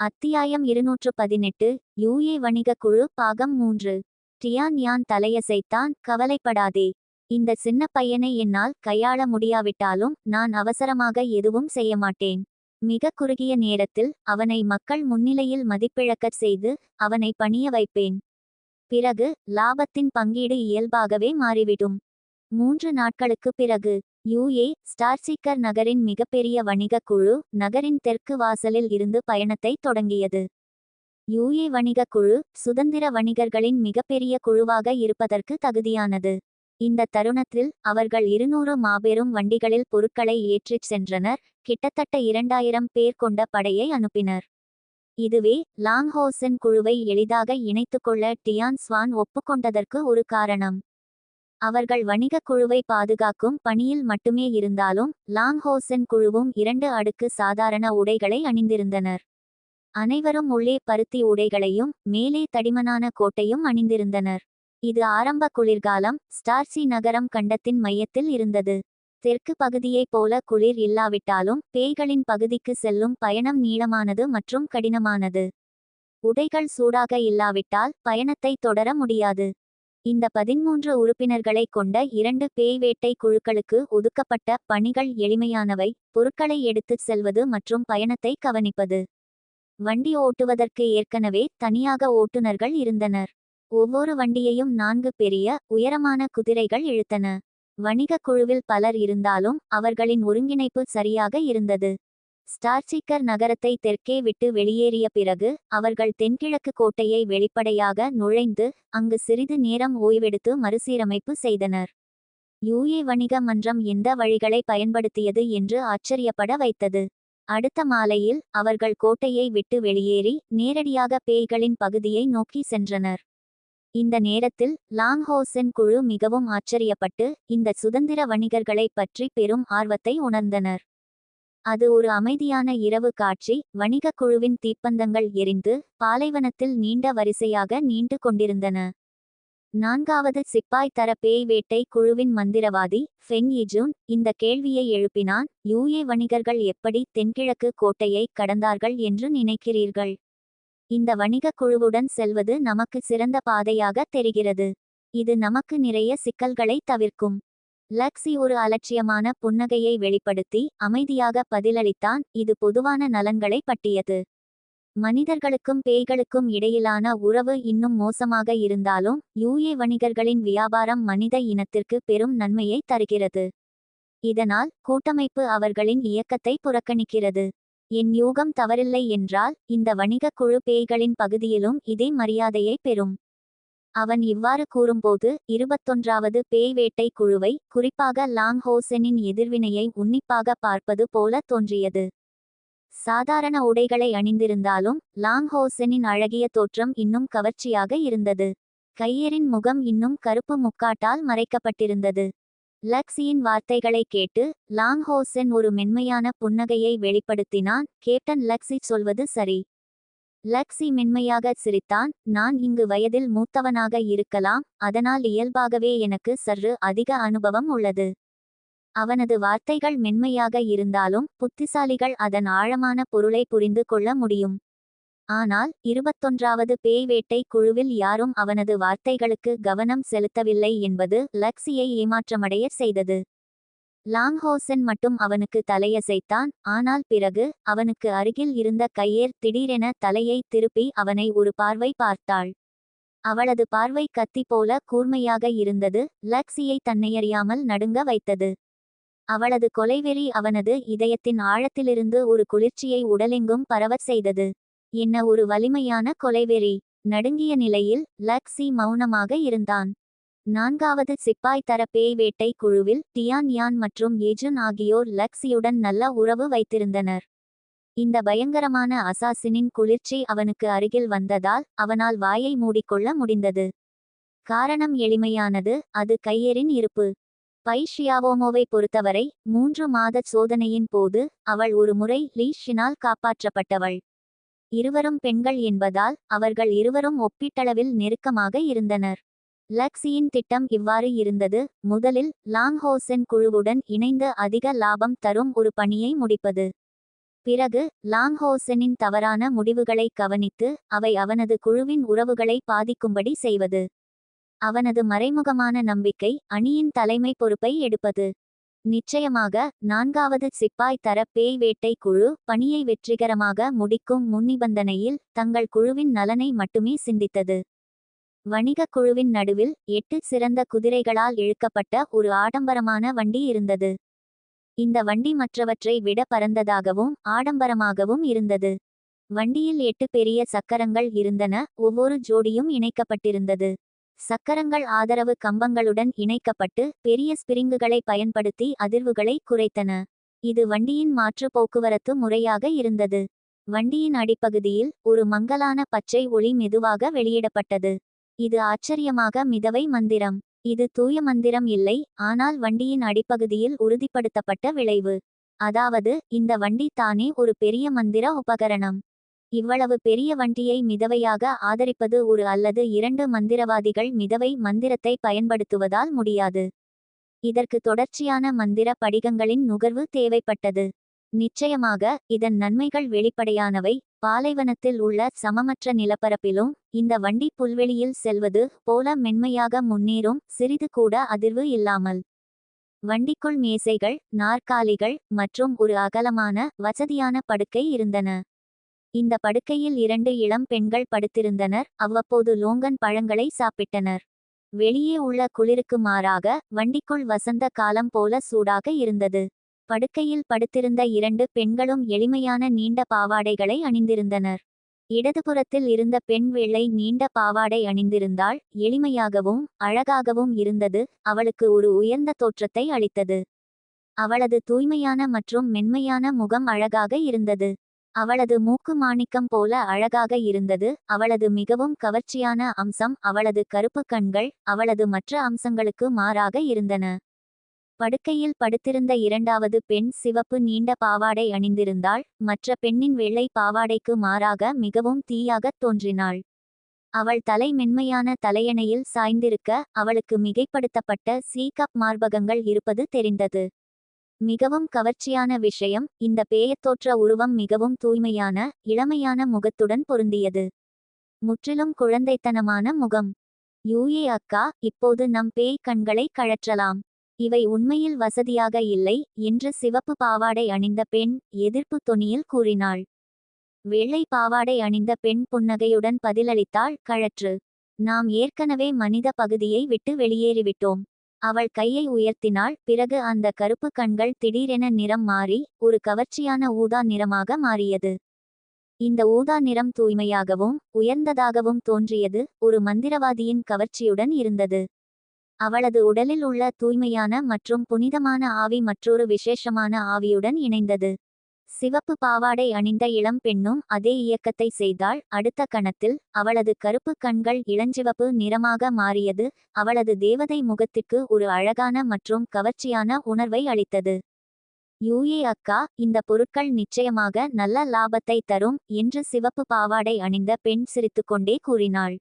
அத்தியாயம் இருநூற்று பதினெட்டு யூஏ வணிகக் குழு பாகம் மூன்று. டியான் யான் தலையசைத்தான் கவலைப்படாதே. இந்த சின்ன பையனை என்னால் கையாள முடியாவிட்டாலும் நான் அவசரமாக எதுவும் செய்ய மாட்டேன். மிக குறுகிய நேரத்தில் அவனை மக்கள் முன்னிலையில் மதிப்பிழக்கச் செய்து அவனை பணிய வைப்பேன். பிறகு லாபத்தின் பங்கீடு இயல்பாகவே மாறிவிடும். மூன்று நாட்களுக்குப் பிறகு யூஏ ஸ்டார்சிக்கர் நகரின் மிகப்பெரிய வணிகக் குழு நகரின் தெற்கு வாசலில் இருந்து பயணத்தை தொடங்கியது. யூஏ வணிகக் குழு சுதந்திர வணிகர்களின் மிகப்பெரிய குழுவாக இருப்பதற்கு தகுதியானது. இந்த தருணத்தில் அவர்கள் இருநூறு மாபெரும் வண்டிகளில் பொருட்களை ஏற்றிச் சென்றனர் கிட்டத்தட்ட இரண்டாயிரம் பேர் கொண்ட படையை அனுப்பினர். இதுவே லாங்ஹோசன் குழுவை எளிதாக இணைத்துக்கொள்ள டியான் ஸ்வான் ஒப்புக்கொண்டதற்கு ஒரு காரணம். அவர்கள் வணிகக் குழுவை பாதுகாக்கும் பணியில் மட்டுமே இருந்தாலும் லாங்ஹோசன் குழுவும் இரண்டு அடுக்கு சாதாரண உடைகளை அணிந்திருந்தனர். அனைவரும் உள்ளே பருத்தி உடைகளையும் மேலே தடிமனான கோட்டையும் அணிந்திருந்தனர். இது ஆரம்ப குளிர்காலம் ஸ்டார்சி நகரம் கண்டத்தின் மையத்தில் இருந்தது. தெற்கு பகுதியைப் போல குளிர் இல்லாவிட்டாலும் பேய்களின் பகுதிக்கு செல்லும் பயணம் நீளமானது மற்றும் கடினமானது. உடைகள் சூடாக இல்லாவிட்டால் பயணத்தை தொடர முடியாது. இந்த பதிமூன்று உறுப்பினர்களை கொண்ட இரண்டு பேய் வேட்டை குழுக்களுக்கு ஒதுக்கப்பட்ட பணிகள் எளிமையானவை. பொருட்களை எடுத்துச் செல்வது மற்றும் பயணத்தை கவனிப்பது. வண்டி ஓட்டுவதற்கு ஏற்கனவே தனியாக ஓட்டுநர்கள் இருந்தனர். ஒவ்வொரு வண்டியையும் நான்கு பெரிய உயரமான குதிரைகள் இழுத்தன. வணிகக் குழுவில் பலர் இருந்தாலும் அவர்களின் ஒருங்கிணைப்பு சரியாக இருந்தது. ஸ்டார்சிக்கர் நகரத்தை தெற்கே விட்டு வெளியேறிய பிறகு அவர்கள் தென்கிழக்கு கோட்டையை வெளிப்படையாக நுழைந்து அங்கு சிறிது நேரம் ஓய்வெடுத்து மறுசீரமைப்பு செய்தனர். யூஏ வணிக மன்றம் எந்த வழிகளை பயன்படுத்தியது என்று ஆச்சரியப்பட வைத்தது. அடுத்த மாலையில் அவர்கள் கோட்டையை விட்டு வெளியேறி நேரடியாக பேய்களின் பகுதியை நோக்கி சென்றனர். இந்த நேரத்தில் லாங்ஹோசன் குழு மிகவும் ஆச்சரியப்பட்டு இந்த சுதந்திர வணிகர்களை பற்றி பெரும் ஆர்வத்தை உணர்ந்தனர். அது ஒரு அமைதியான இரவு காட்சி. வணிகக் குழுவின் தீப்பந்தங்கள் எரிந்து பாலைவனத்தில் நீண்ட வரிசையாக நீண்டு கொண்டிருந்தன. நான்காவது சிப்பாய் தர பேய் வேட்டை குழுவின் மந்திரவாதி ஃபெங் இஜூன் இந்த கேள்வியை எழுப்பினான் யூஏ வணிகர்கள் எப்படி தென்கிழக்கு கோட்டையை கடந்தார்கள் என்று நினைக்கிறீர்கள்? இந்த வணிகக் குழுவுடன் செல்வது நமக்கு சிறந்த பாதையாக தெரிகிறது. இது நமக்கு நிறைய சிக்கல்களை தவிர்க்கும். லக்ஸி ஒரு அலட்சியமான புன்னகையை வெளிப்படுத்தி அமைதியாக பதிலளித்தான் இது பொதுவான நலன்களை பட்டியது மனிதர்களுக்கும் பேய்களுக்கும் இடையிலான உறவு இன்னும் மோசமாக இருந்தாலும் யூஏ வணிகர்களின் வியாபாரம் மனித இனத்திற்கு பெரும் நன்மையை தருகிறது. இதனால் கூட்டமைப்பு அவர்களின் இயக்கத்தை புறக்கணிக்கிறது. என் யூகம் தவறில்லை என்றால் இந்த வணிகக் குழு பேய்களின் பகுதியிலும் இதே மரியாதையை பெறும். அவன் இவ்வாறு கூறும்போது இருபத்தொன்றாவது பேய் வேட்டை குழுவை குறிப்பாக லாங் ஹோசனின் எதிர்வினையை உன்னிப்பாக பார்ப்பது போல தோன்றியது. சாதாரண உடைகளை அணிந்திருந்தாலும் லாங் ஹோசனின் அழகிய தோற்றம் இன்னும் கவர்ச்சியாக இருந்தது. கையரின் முகம் இன்னும் கருப்பு முக்காட்டால் மறைக்கப்பட்டிருந்தது. லக்ஸியின் வார்த்தைகளை கேட்டு லாங் ஹோசன் ஒரு மென்மையான புன்னகையை வெளிப்படுத்தினான். கேப்டன் லக்ஸி சொல்வது சரி. லக்ஸி மென்மையாக சிரித்தான் நான் இங்கு வயதில் மூத்தவனாக இருக்கலாம் அதனால் இயல்பாகவே எனக்கு சற்று அதிக அனுபவம் உள்ளது. அவனது வார்த்தைகள் மென்மையாக இருந்தாலும் புத்திசாலிகள் அதன் ஆழமான பொருளை புரிந்து கொள்ள முடியும். ஆனால் இருபத்தொன்றாவது பேய் வேட்டை குழுவில் யாரும் அவனது வார்த்தைகளுக்கு கவனம் செலுத்தவில்லை என்பது லக்ஸியை ஏமாற்றமடைய செய்தது. லாங்ஹோசன் மட்டும் அவனுக்கு தலையசைத்தான். ஆனால் பிறகு அவனுக்கு அருகில் இருந்த கையேர் திடீரென தலையை திருப்பி அவனை ஒரு பார்வை பார்த்தாள். அவளது பார்வை கத்தி போல கூர்மையாக இருந்தது. லக்ஸியை தன்னையறியாமல் நடுங்க வைத்தது. அவளது கொலைவெறி அவனது இதயத்தின் ஆழத்திலிருந்து ஒரு குளிர்ச்சியை உடலெங்கும் பரவச் செய்தது. என்ன ஒரு வலிமையான கொலைவெறி. நடுங்கிய நிலையில் லக்ஸி மௌனமாக இருந்தான். நான்காவது சிப்பாய் தர பேய் வேட்டை குழுவில் டியான் யான் மற்றும் ஏஜுன் ஆகியோர் லக்ஸியுடன் நல்ல உறவு வைத்திருந்தனர். இந்த பயங்கரமான அசாசினின் குளிர்ச்சி அவனுக்கு அருகில் வந்ததால் அவனால் வாயை மூடிக்கொள்ள முடிந்தது. காரணம் எளிமையானது அது கையெறின் இருப்பு. பை ஷியாவோமோவை பொறுத்தவரை மூன்று மாத சோதனையின் போது அவள் ஒரு முறை லீஷினால் காப்பாற்றப்பட்டவள். இருவரும் பெண்கள் என்பதால் அவர்கள் இருவரும் ஒப்பீட்டளவில் நெருக்கமாக இருந்தனர். லக்ஸியின் திட்டம் இவ்வாறு இருந்தது. முதலில் லாங்ஹோசென் குழுவுடன் இணைந்து அதிக லாபம் தரும் ஒரு பணியை முடிப்பது. பிறகு லாங்ஹோசனின் தவறான முடிவுகளை கவனித்து அவை அவனது குழுவின் உறவுகளை பாதிக்கும்படி செய்வது. அவனது மறைமுகமான நம்பிக்கை அணியின் தலைமை பொறுப்பை எடுப்பது. நிச்சயமாக நான்காவது சிப்பாய் தர பேய் வேட்டை குழு பணியை வெற்றிகரமாக முடிக்கும் முன்னிபந்தனையில் தங்கள் குழுவின் நலனை மட்டுமே சிந்தித்தது. வணிகக் குழுவின் நடுவில் எட்டு சிறந்த குதிரைகளால் இழுக்கப்பட்ட ஒரு ஆடம்பரமான வண்டி இருந்தது. இந்த வண்டி மற்றவற்றை விட பரந்ததாகவும் ஆடம்பரமாகவும் இருந்தது. வண்டியில் எட்டு பெரிய சக்கரங்கள் இருந்தன ஒவ்வொரு ஜோடியும் இணைக்கப்பட்டிருந்தது. சக்கரங்கள் ஆதரவு கம்பங்களுடன் இணைக்கப்பட்டு பெரிய ஸ்பிரிங்குகளை பயன்படுத்தி அதிர்வுகளை குறைத்தன. இது வண்டியின் மாற்று போக்குவரத்து முறையாக இருந்தது. வண்டியின் அடிப்பகுதியில் ஒரு மங்கலான பச்சை ஒளி மெதுவாக வெளியிடப்பட்டது. இது ஆச்சரியமாக மிதவை மந்திரம். இது தூய மந்திரம் இல்லை ஆனால் வண்டியின் அடிப்பகுதியில் உறுதிப்படுத்தப்பட்ட விளைவு. அதாவது இந்த வண்டி தானே ஒரு பெரிய மந்திர உபகரணம். இவ்வளவு பெரிய வண்டியை மிதவையாக ஆதரிப்பது ஒரு அல்லது இரண்டு மந்திரவாதிகள் மிதவை மந்திரத்தை பயன்படுத்துவதால் முடியாது. இதற்கு தொடர்ச்சியான மந்திர படிகங்களின் நுகர்வு தேவைப்பட்டது. நிச்சயமாக இதன் நன்மைகள் வெளிப்படையானவை. பாலைவனத்தில் உள்ள சமமற்ற நிலப்பரப்பிலும் இந்த வண்டி புல்வெளியில் செல்வது போல மென்மையாக முன்னேறும் சிறிது கூட அதிர்வு இல்லாமல். வண்டிக்குள் மேசைகள் நாற்காலிகள் மற்றும் ஒரு அகலமான வசதியான படுக்கை இருந்தன. இந்த படுக்கையில் இரண்டு இளம் பெண்கள் படுத்திருந்தனர் அவ்வப்போது லோங்கன் பழங்களை சாப்பிட்டனர். வெளியே உள்ள குளிருக்கு மாறாக வண்டிக்குள் வசந்த காலம் போல சூடாக இருந்தது. படுக்கையில் படுத்திருந்த இரண்டு பெண்களும் எளிமையான நீண்ட பாவாடைகளை அணிந்திருந்தனர். இடதுபுறத்தில் இருந்த பெண் வெள்ளை நீண்ட பாவாடை அணிந்திருந்தாள். எளிமையாகவும் அழகாகவும் இருந்தது. அவளுக்கு ஒரு உயர்ந்த தோற்றத்தை அளித்தது. அவளது தூய்மையான மற்றும் மென்மையான முகம் அழகாக இருந்தது. அவளது மூக்கு மாணிக்கம் போல அழகாக இருந்தது. அவளது மிகவும் கவர்ச்சியான அம்சம் அவளது கருப்பு கண்கள் அவளது மற்ற அம்சங்களுக்கு மாறாக இருந்தன. படுக்கையில் படுத்திருந்த இரண்டாவது பெண் சிவப்பு நீண்ட பாவாடை அணிந்திருந்தாள். மற்ற பெண்ணின் வெள்ளை பாவாடைக்கு மாறாக மிகவும் தீயாகத் தோன்றினாள். அவள் தலை மென்மையான தலையணையில் சாய்ந்திருக்க அவளுக்கு மிகைப்படுத்தப்பட்ட சீகப் மார்பகங்கள் இருப்பது தெரிந்தது. மிகவும் கவர்ச்சியான விஷயம் இந்த பேயத்தோற்ற உருவம் மிகவும் தூய்மையான இளமையான முகத்துடன் பொருந்தியது. முற்றிலும் குழந்தைத்தனமான முகம். யூஏ அக்கா இப்போது நம் பேய் கண்களை கழற்றலாம். இவை உண்மையில் வசதியாக இல்லை என்று சிவப்பு பாவாடை அணிந்த பெண் எதிர்ப்பு தொனியில் கூறினாள். வெள்ளை பாவாடை அணிந்த பெண் புன்னகையுடன் பதிலளித்தாள் கழற்று. நாம் ஏற்கனவே மனித பகுதியை விட்டு வெளியேறிவிட்டோம். அவள் கையை உயர்த்தினாள் பிறகு அந்த கருப்பு கண்கள் திடீரென நிறம் மாறி ஒரு கவர்ச்சியான ஊதா நிறமாக மாறியது. இந்த ஊதா நிறம் தூய்மையாகவும் உயர்ந்ததாகவும் தோன்றியது ஒரு மந்திரவாதியின் கவர்ச்சியுடன் இருந்தது. அவளது உடலில் உள்ள தூய்மையான மற்றும் புனிதமான ஆவி மற்றொரு விசேஷமான ஆவியுடன் இணைந்தது. சிவப்பு பாவாடை அணிந்த இளம் பெண்ணும் அதே இயக்கத்தை செய்தாள். அடுத்த கணத்தில் அவளது கருப்பு கண்கள் இளஞ்சிவப்பு நிறமாக மாறியது. அவளது தேவதை முகத்திற்கு ஒரு அழகான மற்றும் கவர்ச்சியான உணர்வை அளித்தது. யூஏ அக்கா இந்த பொருட்கள் நிச்சயமாக நல்ல லாபத்தை தரும் என்று சிவப்பு பாவாடை அணிந்த பெண் சிரித்துக்கொண்டே கூறினாள்.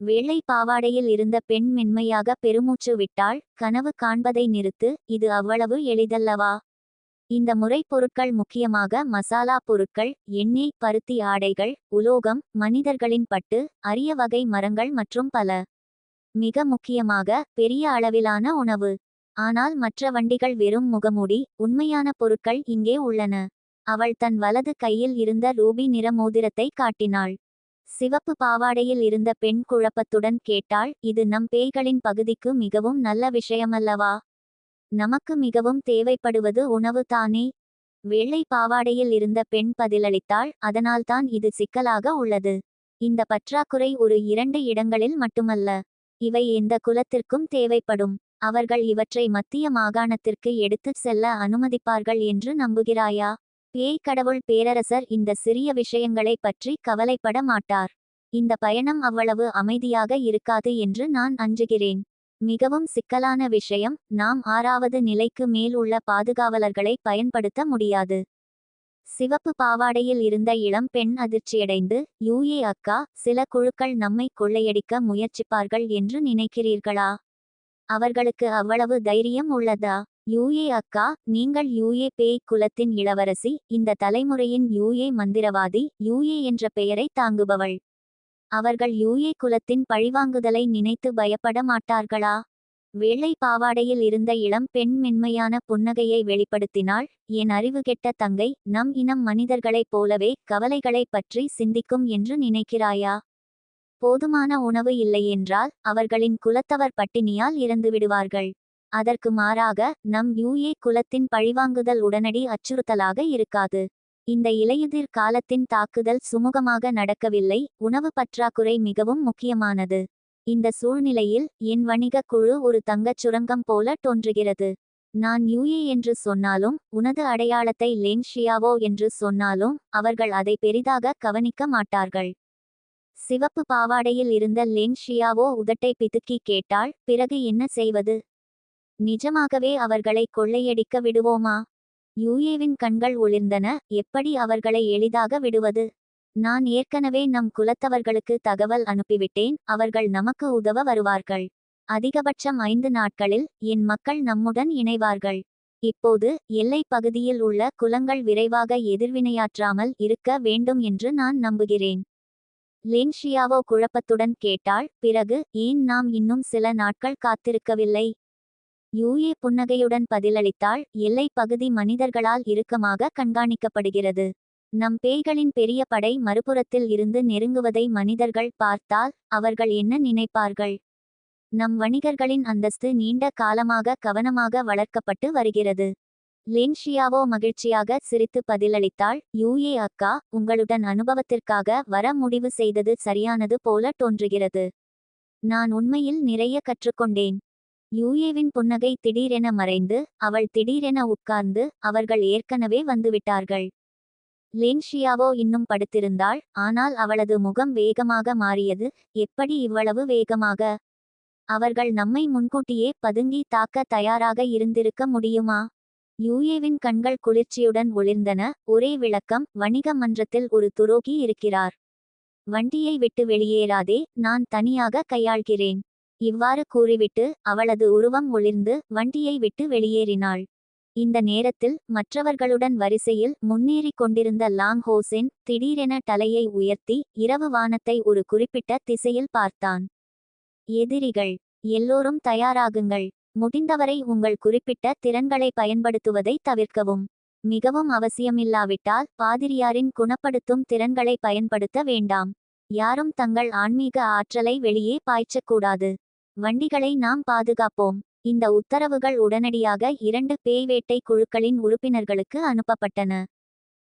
வெள்ளை பாவாடையில் இருந்த பெண் மென்மையாக பெருமூச்சு விட்டாள். கனவு காண்பதை நிறுத்து இது அவ்வளவு எளிதல்லவா? இந்த முறை பொருட்கள் முக்கியமாக மசாலா பொருட்கள் எண்ணெய் பருத்தி ஆடைகள் உலோகம் மனிதர்களின் பட்டு அரிய வகை மரங்கள் மற்றும் பல. மிக முக்கியமாக பெரிய அளவிலான உணவு. ஆனால் மற்ற வண்டிகள் வெறும் முகமூடி உண்மையான பொருட்கள் இங்கே உள்ளன. அவள் தன் வலது கையில் இருந்த ரூபி நிற மோதிரத்தை காட்டினாள். சிவப்பு பாவாடையில் இருந்த பெண் குழப்பத்துடன் கேட்டாள் இது நம் பேய்களின் பகுதிக்கு மிகவும் நல்ல விஷயமல்லவா? நமக்கு மிகவும் தேவைப்படுவது உணவு தானே? வெள்ளை பாவாடையில் இருந்த பெண் பதிலளித்தாள் அதனால்தான் இது சிக்கலாக உள்ளது. இந்த பற்றாக்குறை ஒரு இரண்டு இடங்களில் மட்டுமல்ல. இவை எந்த குலத்திற்கும் தேவைப்படும். அவர்கள் இவற்றை மத்திய மாகாணத்திற்கு எடுத்துச் செல்ல அனுமதிப்பார்கள் என்று நம்புகிறாயா? பேய் கடவுள் பேரரசர் இந்த சிறிய விஷயங்களை பற்றி கவலைப்பட மாட்டார். இந்த பயணம் அவ்வளவு அமைதியாக இருக்காது என்று நான் அஞ்சுகிறேன். மிகவும் சிக்கலான விஷயம் நாம் ஆறாவது நிலைக்கு மேல் உள்ள பாதுகாவலர்களை பயன்படுத்த முடியாது. சிவப்பு பாவாடையில் இருந்த இளம் பெண் அதிர்ச்சியடைந்து யூஏ அக்கா சில குழுக்கள் நம்மை கொள்ளையடிக்க முயற்சிப்பார்கள் என்று நினைக்கிறீர்களா? அவர்களுக்கு அவ்வளவு தைரியம் உள்ளதா? யூஏ அக்கா நீங்கள் யூஏ பேய் குலத்தின் இளவரசி இந்த தலைமுறையின் யூஏ மந்திரவாதி யூஏ என்ற பெயரை தாங்குபவள். அவர்கள் யூஏ குலத்தின் பழிவாங்குதலை நினைத்து பயப்பட மாட்டார்களா? வெள்ளை பாவாடையில் இருந்த இளம் பெண் மென்மையான புன்னகையை வெளிப்படுத்தினாள் என் அறிவு கெட்ட தங்கை நம் இனம் மனிதர்களைப் போலவே கவலைகளைப் பற்றி சிந்திக்கும் என்று நினைக்கிறாயா? போதுமான உணவு இல்லையென்றால் அவர்களின் குலத்தவர் பட்டினியால் இறந்து விடுவார்கள் அதற்கு மாறாக நம் யூஏ குலத்தின் பழிவாங்குதல் உடனடி அச்சுறுத்தலாக இருக்காது. இந்த இலையுதிர் காலத்தின் தாக்குதல் சுமூகமாக நடக்கவில்லை உணவு பற்றாக்குறை மிகவும் முக்கியமானது. இந்த சூழ்நிலையில் என் வணிகக் குழு ஒரு தங்கச் சுரங்கம் போல தோன்றுகிறது. நான் யூஏ என்று சொன்னாலும் உனது அடையாளத்தை லேங்ஷியாவோ என்று சொன்னாலும் அவர்கள் அதை பெரிதாக கவனிக்க மாட்டார்கள். சிவப்பு பாவாடையில் இருந்த லேங்ஷியாவோ உதட்டை பிதுக்கி கேட்டாள் பிறகு என்ன செய்வது? நிஜமாகவே அவர்களை கொள்ளையடிக்க விடுவோமா? யூஏவின் கண்கள் ஒளிர்ந்தன. எப்படி அவர்களை எளிதாக விடுவது? நான் ஏற்கனவே நம் குலத்தவர்களுக்கு தகவல் அனுப்பிவிட்டேன். அவர்கள் நமக்கு உதவ வருவார்கள். அதிகபட்சம் ஐந்து நாட்களில் என் மக்கள் நம்முடன் இணைவார்கள். இப்போது எல்லைப் பகுதியில் உள்ள குலங்கள் விரைவாக எதிர்வினையாற்றாமல் இருக்க வேண்டும் என்று நான் நம்புகிறேன். லென்ஷியாவோ குழப்பத்துடன் கேட்டாள். பிறகு ஏன் நாம் இன்னும் சில நாட்கள் காத்திருக்கவில்லை? யூஏ புன்னகையுடன் பதிலளித்தாள். எல்லைப் பகுதி மனிதர்களால் இறுக்கமாக கண்காணிக்கப்படுகிறது. நம் பேய்களின் பெரிய படை மறுபுறத்தில் இருந்து நெருங்குவதை மனிதர்கள் பார்த்தால் அவர்கள் என்ன நினைப்பார்கள்? நம் வணிகர்களின் அந்தஸ்து நீண்ட காலமாக கவனமாக வளர்க்கப்பட்டு வருகிறது. லென்ஷியாவோ மகிழ்ச்சியாக சிரித்து பதிலளித்தாள். யூஏ அக்கா உங்களுடன் அனுபவத்திற்காக வர முடிவு செய்தது சரியானது போல தோன்றுகிறது. நான் உண்மையில் நிறைய கற்றுக்கொண்டேன். யூஏவின் புன்னகை திடீரென மறைந்து அவள் திடீரென உட்கார்ந்து அவர்கள் ஏற்கனவே வந்துவிட்டார்கள். லின்ஷியாவோ இன்னும் படுத்திருந்தாள் ஆனால் அவளது முகம் வேகமாக மாறியது எப்படி இவ்வளவு வேகமாக? அவர்கள் நம்மை முன்கூட்டியே பதுங்கி தாக்க தயாராக இருந்திருக்க முடியுமா? யூஏவின் கண்கள் குளிர்ச்சியுடன் ஒளிர்ந்தன ஒரே விளக்கம் வணிக மன்றத்தில் ஒரு துரோகி இருக்கிறார். வண்டியை விட்டு வெளியேறாதே நான் தனியாக கையாள்கிறேன். இவ்வாறு கூறிவிட்டு அவளது உருவம் ஒளிர்ந்து வண்டியை விட்டு வெளியேறினாள். இந்த நேரத்தில் மற்றவர்களுடன் வரிசையில் முன்னேறிக் கொண்டிருந்த லாங் ஹோசென் திடீரென தலையை உயர்த்தி இரவு வானத்தை ஒரு குறிப்பிட்ட திசையில் பார்த்தான். எதிரிகள் எல்லோரும் தயாராகுங்கள். முடிந்தவரை உங்கள் குறிப்பிட்ட திறன்களை பயன்படுத்துவதை தவிர்க்கவும். மிகவும் அவசியமில்லாவிட்டால் பாதிரியாரின் குணப்படுத்தும் திறன்களை பயன்படுத்த வேண்டாம். யாரும் தங்கள் ஆன்மீக ஆற்றலை வெளியே பாய்ச்சக்கூடாது. வண்டிகளை நாம் பாதுகாப்போம். இந்த உத்தரவுகள் உடனடியாக இரண்டு பேய்வேட்டை குழுக்களின் உறுப்பினர்களுக்கு அனுப்பப்பட்டன.